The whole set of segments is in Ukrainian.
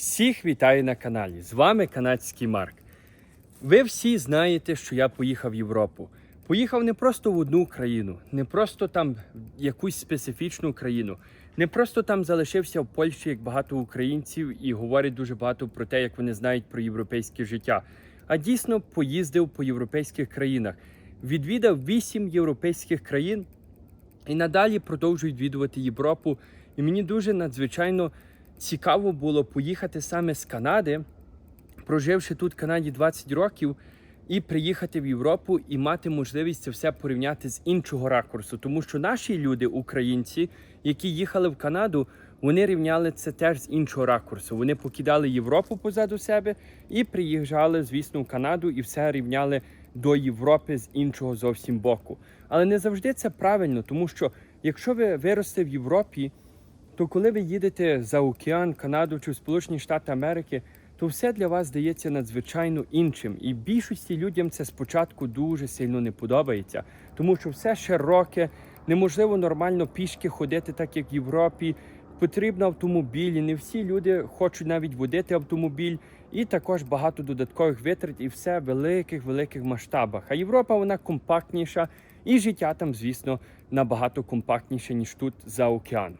Всіх вітаю на каналі. З вами канадський Марк. Ви всі знаєте, що я поїхав в Європу. Поїхав не просто в одну країну, не просто там в якусь специфічну країну, не просто там залишився в Польщі, як багато українців, і говорять дуже багато про те, як вони знають про європейське життя. А дійсно поїздив по європейських країнах, відвідав вісім європейських країн і надалі продовжую відвідувати Європу. І мені дуже надзвичайно цікаво було поїхати саме з Канади, проживши тут в Канаді 20 років, і приїхати в Європу і мати можливість це все порівняти з іншого ракурсу. Тому що наші люди, українці, які їхали в Канаду, вони рівняли це теж з іншого ракурсу. Вони покидали Європу позаду себе і приїжджали, звісно, в Канаду і все рівняли до Європи з іншого зовсім боку. Але не завжди це правильно, тому що якщо ви виросте в Європі, то коли ви їдете за океан, Канаду чи Сполучені Штати Америки, то все для вас здається надзвичайно іншим. І більшості людям це спочатку дуже сильно не подобається, тому що все широке, неможливо нормально пішки ходити, так як в Європі. Потрібно автомобіль, і не всі люди хочуть навіть водити автомобіль, і також багато додаткових витрат, і все в великих великих масштабах. А Європа вона компактніша, і життя там, звісно, набагато компактніше ніж тут за океаном.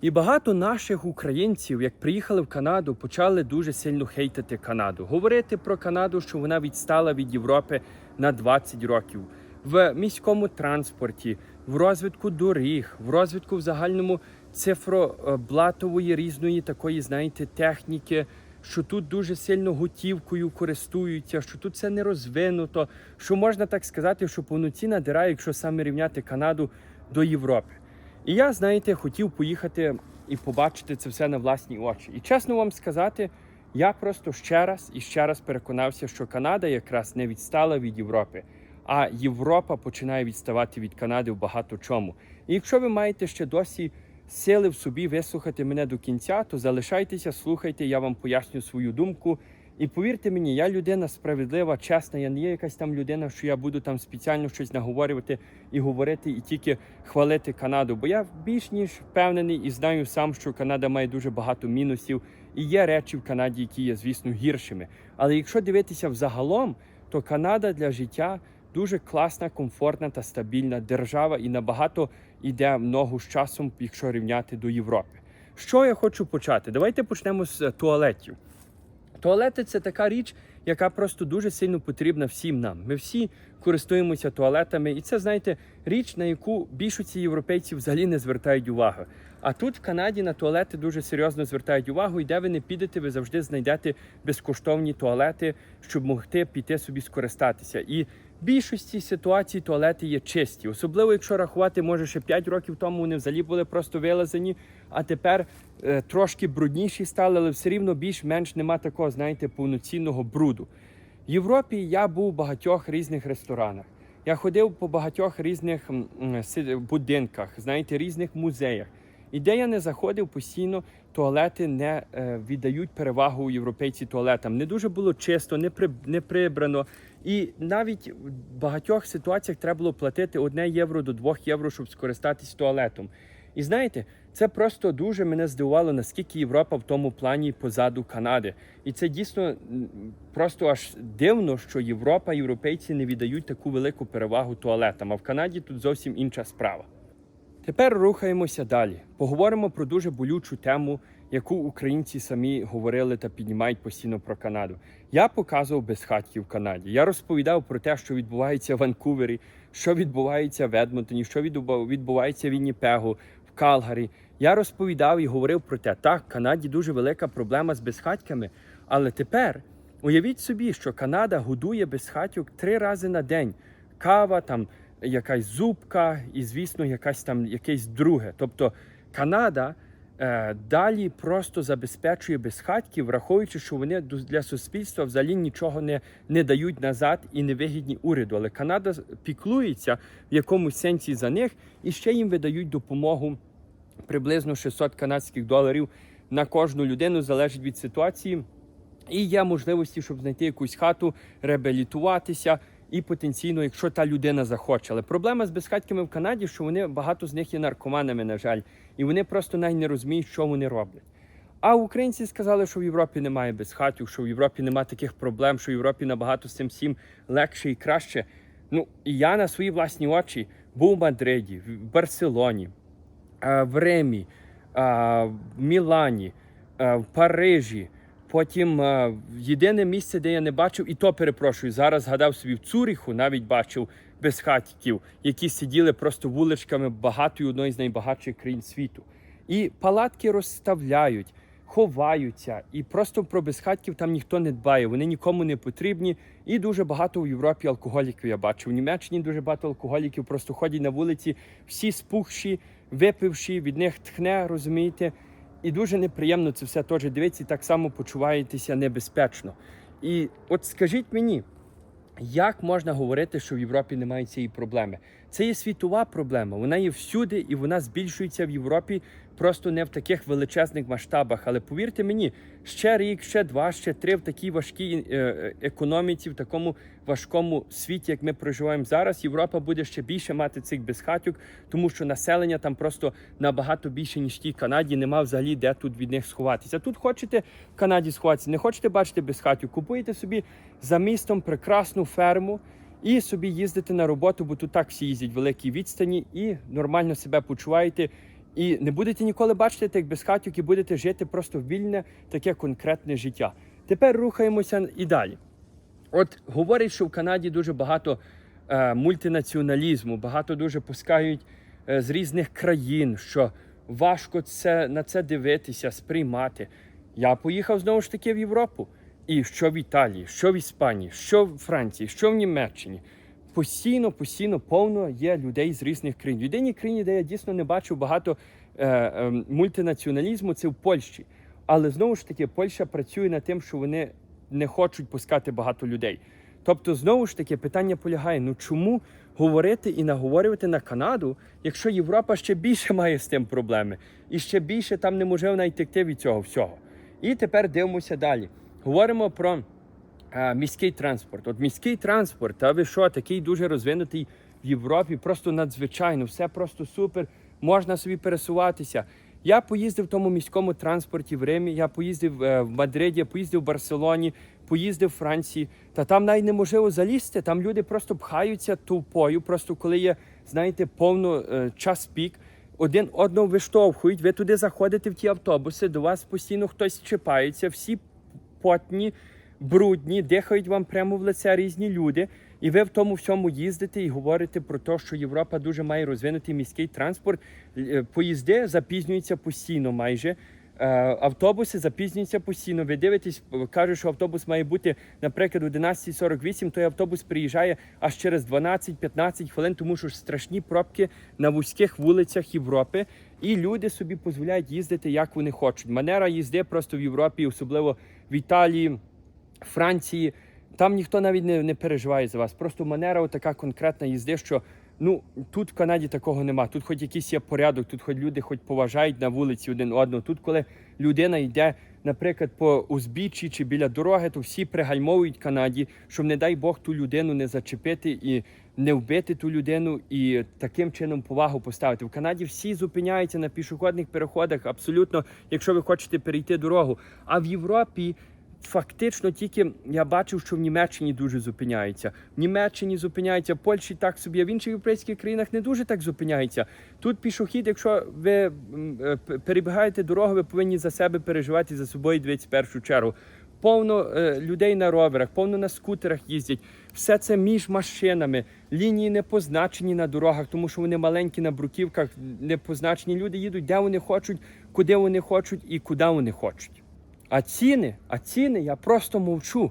І багато наших українців, як приїхали в Канаду, почали дуже сильно хейтити Канаду, говорити про Канаду, що вона відстала від Європи на 20 років в міському транспорті, в розвитку доріг, в розвитку в загальному цифроблатової різної такої, знаєте, техніки. Що тут дуже сильно готівкою користуються, що тут це не розвинуто, що можна так сказати, що повноцінна дира, якщо саме рівняти Канаду до Європи. І я, знаєте, хотів поїхати і побачити це все на власні очі. І чесно вам сказати, я просто ще раз і ще раз переконався, що Канада якраз не відстала від Європи, а Європа починає відставати від Канади в багато чому. І якщо ви маєте ще досі сили в собі вислухати мене до кінця, то залишайтеся, слухайте, я вам поясню свою думку. І повірте мені, я людина справедлива, чесна. Я не є якась там людина, що я буду там спеціально щось наговорювати і говорити, і тільки хвалити Канаду. Бо я більш ніж впевнений і знаю сам, що Канада має дуже багато мінусів, і є речі в Канаді, які є, звісно, гіршими. Але якщо дивитися взагалом, то Канада для життя дуже класна, комфортна та стабільна держава, і набагато йде в ногу з часом, якщо рівняти до Європи. Що я хочу почати? Давайте почнемо з туалетів. Туалети це така річ, яка просто дуже сильно потрібна всім нам. Ми всі користуємося туалетами, і це, знаєте, річ, на яку більшості європейців взагалі не звертають увагу. А тут в Канаді на туалети дуже серйозно звертають увагу, і де ви не підете, ви завжди знайдете безкоштовні туалети, щоб могти піти собі скористатися. І в більшості ситуацій туалети є чисті, особливо якщо рахувати, може ще 5 років тому вони взагалі були просто вилазені, а тепер е, трошки брудніші стали, але все рівно більш-менш нема такого, знаєте, повноцінного бруду. В Європі я був в багатьох різних ресторанах. Я ходив по багатьох різних будинках, знаєте, різних музеях. І де я не заходив постійно, туалети не е, віддають перевагу європейці туалетам. Не дуже було чисто, не, при, не прибрано. І навіть в багатьох ситуаціях треба було платити 1 євро до 2 євро, щоб скористатись туалетом. І знаєте, це просто дуже мене здивувало, наскільки Європа в тому плані позаду Канади. І це дійсно просто аж дивно, що Європа, європейці не віддають таку велику перевагу туалетам. А в Канаді тут зовсім інша справа. Тепер рухаємося далі. Поговоримо про дуже болючу тему, яку українці самі говорили та піднімають постійно про Канаду. Я показував безхатьки в Канаді. Я розповідав про те, що відбувається в Ванкувері, що відбувається в Едмонтоні, що відбувається в Вінніпегу, Калгарі. Я розповідав і говорив про те, так, в Канаді дуже велика проблема з безхатьками, але тепер уявіть собі, що Канада годує безхатьок три рази на день. Кава, там якась зубка і, звісно, якась там якесь друге. Тобто Канада е, далі просто забезпечує безхатьків, враховуючи, що вони для суспільства взагалі нічого не, не дають назад і не вигідні уряду. Але Канада піклується в якомусь сенсі за них і ще їм видають допомогу приблизно 600 канадських доларів на кожну людину, залежить від ситуації. І є можливості, щоб знайти якусь хату, реабілітуватися і потенційно, якщо та людина захоче. Але проблема з безхатьками в Канаді, що вони багато з них є наркоманами, на жаль, і вони просто навіть не розуміють, що вони роблять. А українці сказали, що в Європі немає безхатів, що в Європі немає таких проблем, що в Європі набагато з цим всім легше і краще. Ну, і я на свої власні очі був в Мадриді, в Барселоні, в Римі, е, в Мілані, е, в Парижі. Потім е, єдине місце, де я не бачив, і то перепрошую, зараз згадав собі в Цуріху, навіть бачив безхатьків, які сиділи просто вуличками багатої одної з найбагатших країн світу. І палатки розставляють, ховаються, і просто про безхатків там ніхто не дбає. Вони нікому не потрібні. І дуже багато в Європі алкоголіків я бачив. В Німеччині дуже багато алкоголіків просто ходять на вулиці, всі спухші, випивші, від них тхне, розумієте. І дуже неприємно це все теж дивитися, і так само почуваєтеся небезпечно. І от скажіть мені, як можна говорити, що в Європі немає цієї проблеми? Це є світова проблема. Вона є всюди і вона збільшується в Європі просто не в таких величезних масштабах. Але повірте мені, ще рік, ще два, ще три в такій важкій е, економіці, в такому важкому світі, як ми проживаємо зараз, Європа буде ще більше мати цих безхатюк, тому що населення там просто набагато більше, ніж в тій Канаді. Нема взагалі де тут від них сховатися. Тут хочете в Канаді сховатися, не хочете бачити безхатюк, купуєте собі за містом прекрасну ферму. І собі їздите на роботу, бо тут так всі їздять великі відстані і нормально себе почуваєте. І не будете ніколи бачити тих безхатюк і будете жити просто вільне, таке конкретне життя. Тепер рухаємося і далі. От говорять, що в Канаді дуже багато е, мультинаціоналізму, багато дуже пускають е, з різних країн, що важко це, на це дивитися, сприймати. Я поїхав знову ж таки в Європу. І що в Італії, що в Іспанії, що в Франції, що в Німеччині. Постійно, постійно повно є людей з різних країн. В єдиній країні, де я дійсно не бачив багато е, е, мультинаціоналізму, це в Польщі. Але знову ж таки, Польща працює над тим, що вони не хочуть пускати багато людей. Тобто, знову ж таки, питання полягає: ну чому говорити і наговорювати на Канаду, якщо Європа ще більше має з тим проблеми, і ще більше там неможливо найтекти від цього всього. І тепер дивимося далі. Говоримо про е, міський транспорт. От міський транспорт, та ви що, такий дуже розвинутий в Європі, просто надзвичайно, все просто супер, можна собі пересуватися. Я поїздив в тому міському транспорті в Римі, я поїздив е, в Мадриді, я поїздив в Барселоні, поїздив в Франції. Та там навіть неможливо залізти. Там люди просто пхаються тупою, просто коли є, знаєте, повно е, час пік. Один одного виштовхують, ви туди заходите в ті автобуси, до вас постійно хтось чіпається, всі потні, брудні, дихають вам прямо в лице різні люди. І ви в тому всьому їздите і говорите про те, що Європа дуже має розвинутий міський транспорт. Е, Поїзди запізнюються постійно майже. Е, Автобуси запізнюються постійно. Ви дивитесь, кажуть, що автобус має бути, наприклад, 11.48, той автобус приїжджає аж через 12-15 хвилин, тому що страшні пробки на вузьких вулицях Європи. І люди собі дозволяють їздити, як вони хочуть. Манера їзди просто в Європі, особливо в Італії, Франції. Там ніхто навіть не, не переживає за вас. Просто манера така конкретна їзди, що ну тут в Канаді такого нема. Тут хоч якийсь є порядок, тут хоч люди хоч поважають на вулиці один одного. Тут, коли людина йде, наприклад, по узбіччі чи біля дороги, то всі пригальмовують Канаді, щоб, не дай Бог, ту людину не зачепити і не вбити ту людину і таким чином повагу поставити. В Канаді всі зупиняються на пішохідних переходах, абсолютно, якщо ви хочете перейти дорогу. А в Європі. Фактично, тільки я бачив, що в Німеччині дуже зупиняється. В Німеччині зупиняється, в Польщі так собі, а в інших європейських країнах не дуже так зупиняється. Тут пішохід, якщо ви е, перебігаєте дорогу, ви повинні за себе переживати за собою дивитися в першу чергу. Повно е, людей на роверах, повно на скутерах їздять. Все це між машинами. Лінії не позначені на дорогах, тому що вони маленькі на бруківках, не позначені. Люди їдуть, де вони хочуть, куди вони хочуть і куди вони хочуть. А ціни, а ціни я просто мовчу.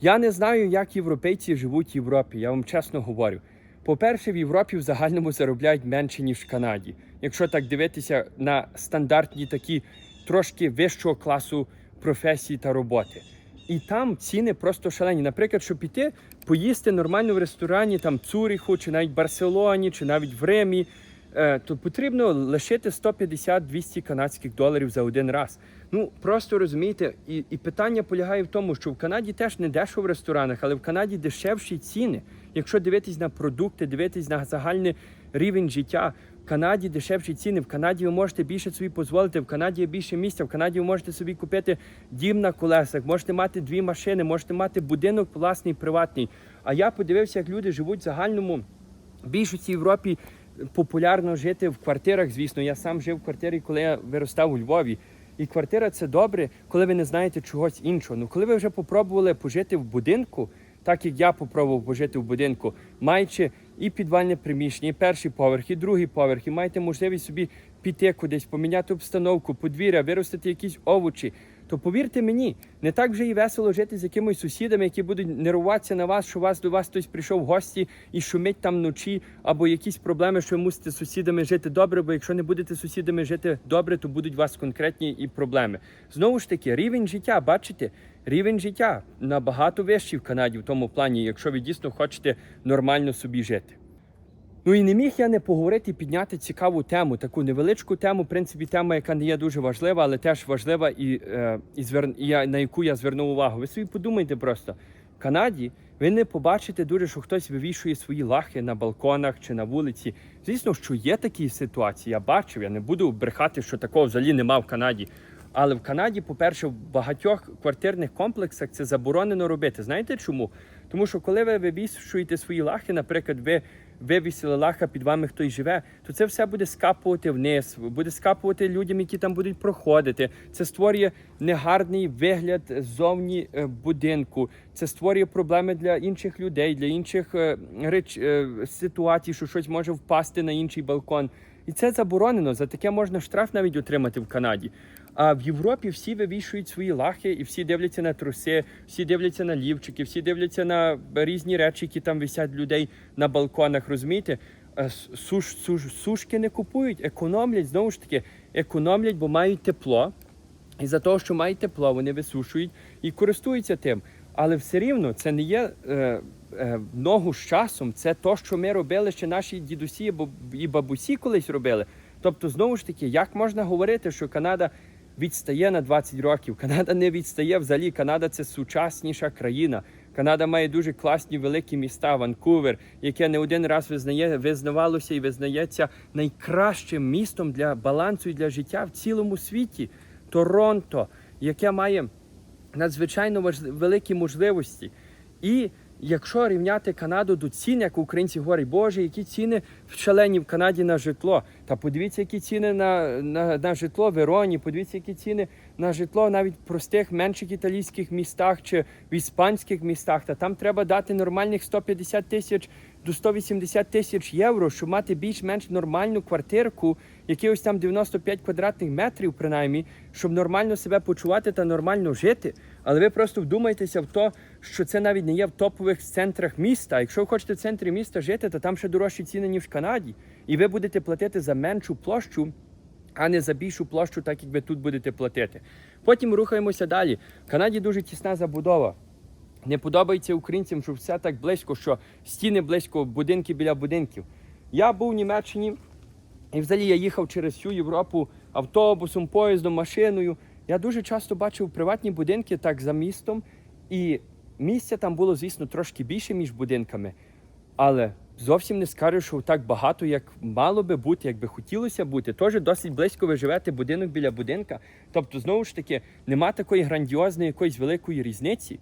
Я не знаю, як європейці живуть в Європі, я вам чесно говорю. По-перше, в Європі в загальному заробляють менше, ніж в Канаді. Якщо так дивитися на стандартні такі трошки вищого класу професії та роботи. І там ціни просто шалені. Наприклад, щоб піти поїсти нормально в ресторані, там Цуріху, чи навіть Барселоні, чи навіть в Римі, е, то потрібно лишити 150-200 канадських доларів за один раз. Ну просто розумієте, і, і питання полягає в тому, що в Канаді теж не дешево в ресторанах, але в Канаді дешевші ціни. Якщо дивитись на продукти, дивитись на загальний рівень життя, Канаді дешевші ціни. В Канаді ви можете більше собі дозволити. В Канаді є більше місця. В Канаді ви можете собі купити дім на колесах, можете мати дві машини, можете мати будинок власний приватний. А я подивився, як люди живуть в загальному. В більшості Європі популярно жити в квартирах. Звісно, я сам жив в квартирі, коли я виростав у Львові. І квартира це добре, коли ви не знаєте чогось іншого. Ну коли ви вже попробували пожити в будинку, так як я попробував пожити в будинку, маючи і підвальне приміщення, і перший поверх, і другий поверх, і маєте можливість собі піти кудись, поміняти обстановку, подвір'я, виростити якісь овочі. То повірте мені, не так вже і весело жити з якимись сусідами, які будуть нервуватися на вас, що вас до вас хтось прийшов в гості і шумить там вночі, або якісь проблеми, що ви мусите з сусідами жити добре. Бо якщо не будете з сусідами жити добре, то будуть у вас конкретні і проблеми. Знову ж таки, рівень життя, бачите, рівень життя набагато вищий в Канаді в тому плані, якщо ви дійсно хочете нормально собі жити. Ну і не міг я не поговорити і підняти цікаву тему, таку невеличку тему, в принципі, тема, яка не є дуже важлива, але теж важлива і, е, і, звер... я, на яку я звернув увагу. Ви собі подумайте просто, в Канаді ви не побачите дуже, що хтось вивішує свої лахи на балконах чи на вулиці. Звісно, що є такі ситуації, я бачив, я не буду брехати, що такого взагалі нема в Канаді. Але в Канаді, по-перше, в багатьох квартирних комплексах це заборонено робити. Знаєте чому? Тому що коли ви вивішуєте свої лахи, наприклад, ви вивісили лаха, під вами хтось живе, то це все буде скапувати вниз, буде скапувати людям, які там будуть проходити. Це створює негарний вигляд зовні е, будинку. Це створює проблеми для інших людей, для інших е, реч, е, ситуацій, що щось може впасти на інший балкон. І це заборонено. За таке можна штраф навіть отримати в Канаді. А в Європі всі вивішують свої лахи, і всі дивляться на труси, всі дивляться на лівчики, всі дивляться на різні речі, які там висять людей на балконах. Розумієте? Е, Суш, суш, сушки не купують, економлять знову ж таки, економлять, бо мають тепло. І за того, що мають тепло, вони висушують і користуються тим. Але все рівно це не є е, е, ногу з часом. Це то, що ми робили ще наші дідусі і бабусі колись робили. Тобто, знову ж таки, як можна говорити, що Канада відстає на 20 років? Канада не відстає взагалі. Канада це сучасніша країна. Канада має дуже класні великі міста, Ванкувер, яке не один раз визнає, визнавалося і визнається найкращим містом для балансу і для життя в цілому світі. Торонто, яке має надзвичайно великі можливості. І якщо рівняти Канаду до цін, як українці говорять, Боже, які ціни шалені в Канаді на житло. Та подивіться, які ціни на, на, на житло в Іроні, подивіться, які ціни на житло навіть в простих менших італійських містах чи в іспанських містах. Та там треба дати нормальних 150 тисяч до 180 тисяч євро, щоб мати більш-менш нормальну квартирку, якихось там 95 квадратних метрів, принаймні, щоб нормально себе почувати та нормально жити. Але ви просто вдумайтеся в те, що це навіть не є в топових центрах міста. Якщо ви хочете в центрі міста жити, то там ще дорожчі ціни, ніж в Канаді. І ви будете платити за меншу площу, а не за більшу площу, так як ви тут будете платити. Потім рухаємося далі. В Канаді дуже тісна забудова. Не подобається українцям, що все так близько, що стіни близько, будинки біля будинків. Я був в Німеччині, і взагалі я їхав через всю Європу автобусом, поїздом, машиною. Я дуже часто бачив приватні будинки так за містом, і місця там було, звісно, трошки більше між будинками. Але зовсім не скажу, що так багато, як мало би бути, як би хотілося бути. Теж досить близько ви живете будинок біля будинка. Тобто, знову ж таки, нема такої грандіозної якоїсь великої різниці.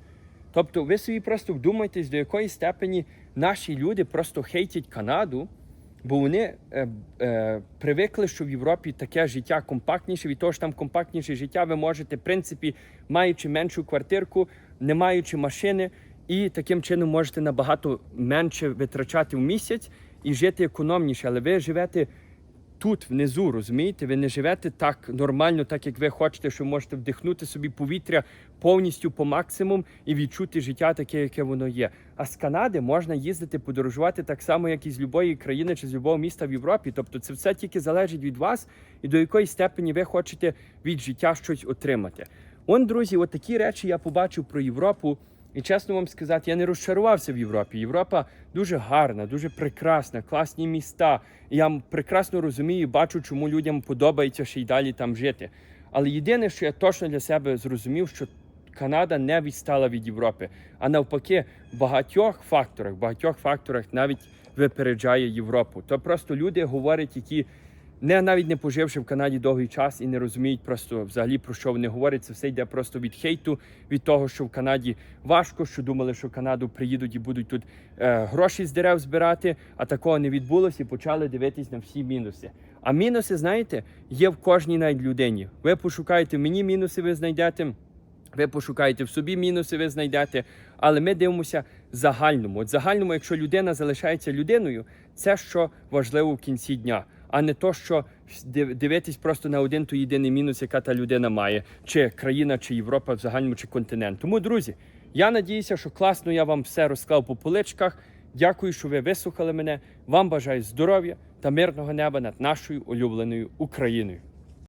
Тобто, ви собі просто вдумайтесь, до якої степені наші люди просто хейтять Канаду, бо вони е, е, привикли, що в Європі таке життя компактніше, від того що там компактніше життя, ви можете, в принципі, маючи меншу квартирку, не маючи машини, і таким чином можете набагато менше витрачати в місяць і жити економніше. Але ви живете тут, внизу, розумієте? Ви не живете так нормально, так як ви хочете, що можете вдихнути собі повітря повністю по максимум і відчути життя таке, яке воно є. А з Канади можна їздити, подорожувати так само, як і з любої країни чи з любого міста в Європі. Тобто це все тільки залежить від вас і до якої степені ви хочете від життя щось отримати. Он, друзі, от такі речі я побачив про Європу. І чесно вам сказати, я не розчарувався в Європі. Європа дуже гарна, дуже прекрасна, класні міста. Я прекрасно розумію, бачу, чому людям подобається ще й далі там жити. Але єдине, що я точно для себе зрозумів, що Канада не відстала від Європи, а навпаки, в багатьох факторах, в багатьох факторах навіть випереджає Європу. То просто люди говорять, які не навіть не поживши в Канаді довгий час і не розуміють просто взагалі про що вони говорять. Це все йде просто від хейту, від того, що в Канаді важко, що думали, що в Канаду приїдуть і будуть тут е, гроші з дерев збирати. А такого не відбулося, і почали дивитись на всі мінуси. А мінуси, знаєте, є в кожній навіть людині. Ви пошукаєте мені мінуси, ви знайдете. Ви пошукаєте в собі мінуси, ви знайдете, але ми дивимося загальному. От загальному, якщо людина залишається людиною, це що важливо в кінці дня, а не то, що дивитись просто на один той єдиний мінус, яка та людина має, чи країна, чи Європа в загальному, чи континент. Тому, друзі, я надіюся, що класно я вам все розклав по поличках. Дякую, що ви вислухали мене. Вам бажаю здоров'я та мирного неба над нашою улюбленою Україною.